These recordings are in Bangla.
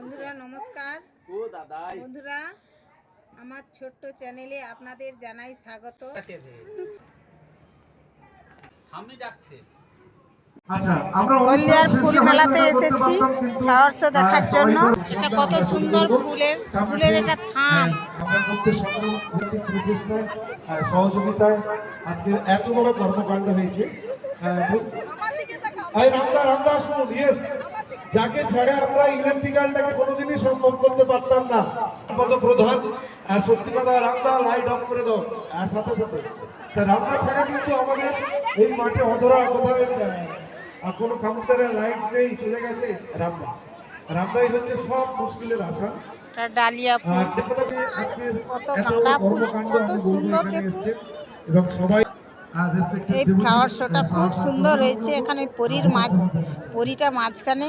বন্ধুরা নমস্কার। ও দাদাই। বন্ধুরা আমার ছোট্ট চ্যানেলে আপনাদের জানাই স্বাগত। আমি ডাকছে। আচ্ছা হলদিয়ার ফুল মেলাতে এসেছি ফ্লাওয়ার শো দেখার জন্য। এটা কত সুন্দর ফুলের ফুলের এটা আর সহযোগিতায় আজকে এত বড় কর্মকাণ্ড হয়েছে। রামদা রামদা শুনুন ইয়েস যাকে ছাড়া আমরা ইলেকট্রিক্যালটাকে কোনোদিনই সম্ভব করতে পারতাম না। কত প্রধান সত্যি কথা রামদা লাইট অফ করে দাও। সাথে সাথে। তা রামদা ছাড়া কিন্তু আমাদের এই মাঠে অধরা কোথায় কোনো কাউন্টারে লাইট নেই চলে গেছে রামদা। রামদাই হচ্ছে সব মুশকিলের আশা ডালিয়া এবং সবাই এই ফ্লাওয়ার শোটা খুব সুন্দর হয়েছে। এখানে পরীর মাছ পরীটা মাঝখানে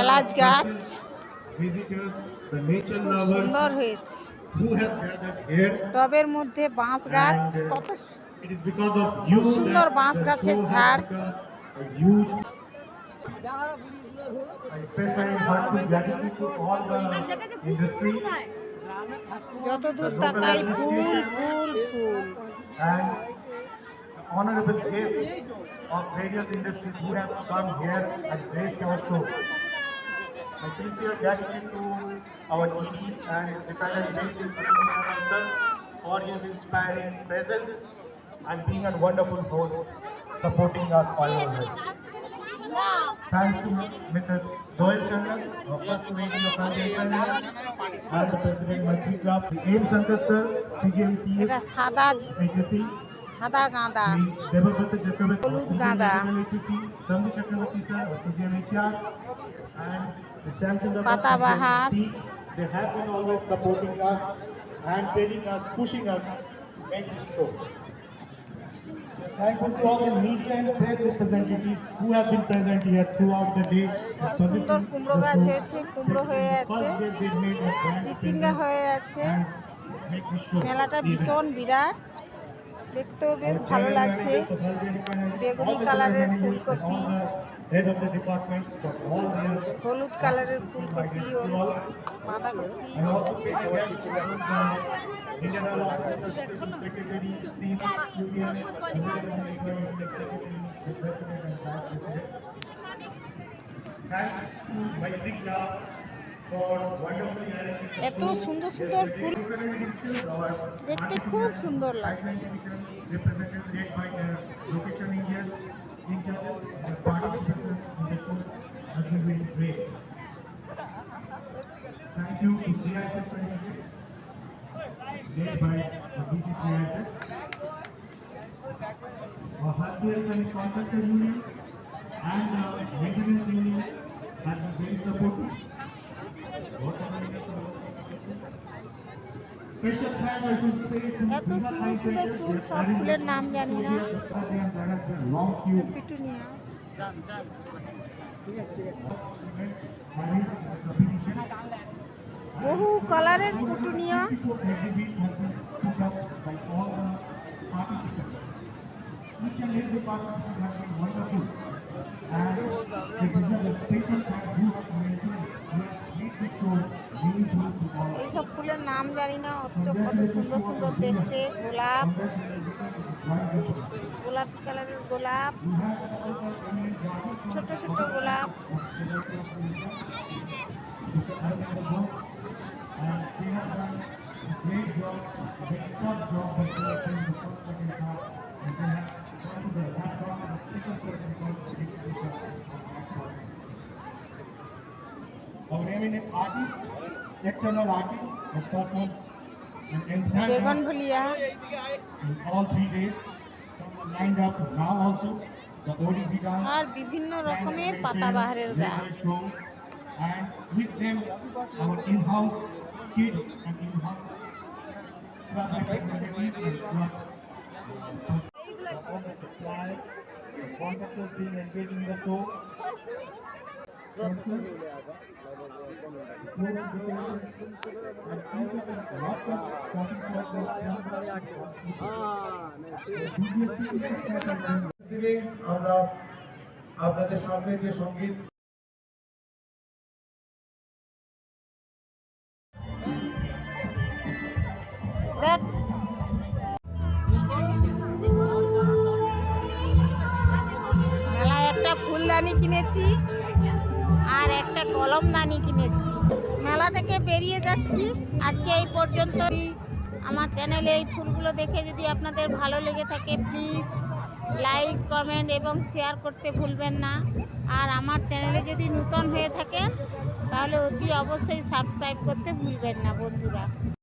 এলাচ গাছ সুন্দর হয়েছে। টবের মধ্যে বাঁশ গাছ কত সুন্দর বাঁশ গাছের ঝাড়। যতদূর তাকাই ফুল ফুল ফুল। honorable guests of various industries who have come here and graced our show. My sincere gratitude to our ED and Dependent Jason for his inspiring presence and being a wonderful host, supporting us all over. Thanks to Mrs. Doyle Chandran, our first lady of our and the President Mantri Club, the AIM sir, CGMPS, সাদা গাঁদা। হলুদ গাঁদা। পাতাবাহার সুন্দর কুমড়ো গাছ হয়েছে কুমড়ো হয়ে আছে চিচিঙ্গা হয়ে আছে। মেলাটা ভীষণ বিরাট। দেখতেও বেশ ভালো লাগছে। বেগুনি কালারের ফুলকপি হলুদ কালারের ফুলকপি ও বাঁধাকপি এত সুন্দর সুন্দর ফুল দেখতে খুব সুন্দর লাগছে has. Thank you to CISF led by the BCCISF. Our Hardware and Contractor Union and the Maintenance Union have been very supportive. সব ফুলের নাম জানি না। বহু কালারের পিটুনিয়া এইসব ফুলের নাম জানি না, অথচ কত সুন্দর সুন্দর দেখতে। গোলাপ, গোলাপি কালারের গোলাপ, ছোট ছোট গোলাপ। Our eminent artists, external artists, have performed an entire বেগুন ভুলিয়া in all three days. Some are lined up now also. the ODC dance, আর বিভিন্ন রকমের sand পাতাবাহারের animation, গাছ laser show, and with them our in-house kids and in-house club representatives and club all the suppliers, the contractors being engaged in the show. আমরা আপনাদের সামনে যে সংগীত মেলায় একটা ফুলদানি কিনেছি। আর একটা কলমদানি কিনেছি। মেলা থেকে বেরিয়ে যাচ্ছি। আজকে এই পর্যন্ত আমার চ্যানেলে এই ফুলগুলো দেখে যদি আপনাদের ভালো লেগে থাকে প্লিজ লাইক কমেন্ট এবং শেয়ার করতে ভুলবেন না। আর আমার চ্যানেলে যদি নূতন হয়ে থাকেন, তাহলে অতি অবশ্যই সাবস্ক্রাইব করতে ভুলবেন না, বন্ধুরা।